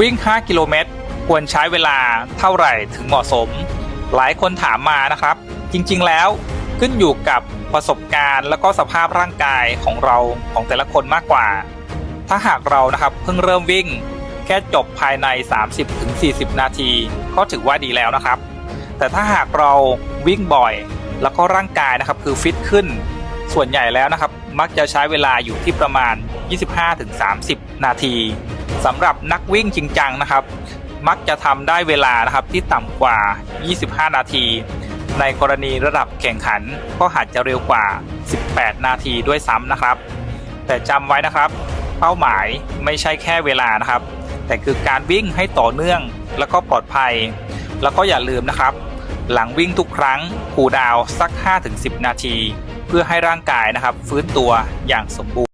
วิ่ง 5 กิโลเมตร ควรใช้เวลาเท่าไหร่ถึงเหมาะสม หลายคนถามมานะครับ จริงๆ แล้วขึ้นอยู่กับประสบการณ์ แล้วก็สภาพร่างกายของเราของแต่ละคนมากกว่า ถ้าหากเรานะครับเพิ่งเริ่มวิ่ง แค่จบภายใน 30-40 นาที ก็ถือว่าดีแล้วนะครับ แต่ถ้าหากเราวิ่งบ่อย แล้วก็ร่างกายนะครับคือฟิตขึ้น ส่วนใหญ่แล้วนะครับมักจะใช้เวลาอยู่ที่ประมาณ 25-30 นาที สำหรับนักวิ่งจริงจังนะครับ มักจะทำได้เวลานะครับที่ต่ำกว่า 25 นาที ในกรณีระดับแข่งขันก็อาจจะเร็วกว่า 18 นาทีด้วยซ้ำนะครับ แต่จำไว้นะครับ เป้าหมายไม่ใช่แค่เวลานะครับ แต่คือการวิ่งให้ต่อเนื่องแล้วก็ปลอดภัย แล้วก็อย่าลืมนะครับ หลังวิ่งทุกครั้งคูดาวสัก 5-10 นาที เพื่อให้ร่างกายนะครับ ฟื้นตัวอย่างสมบูรณ์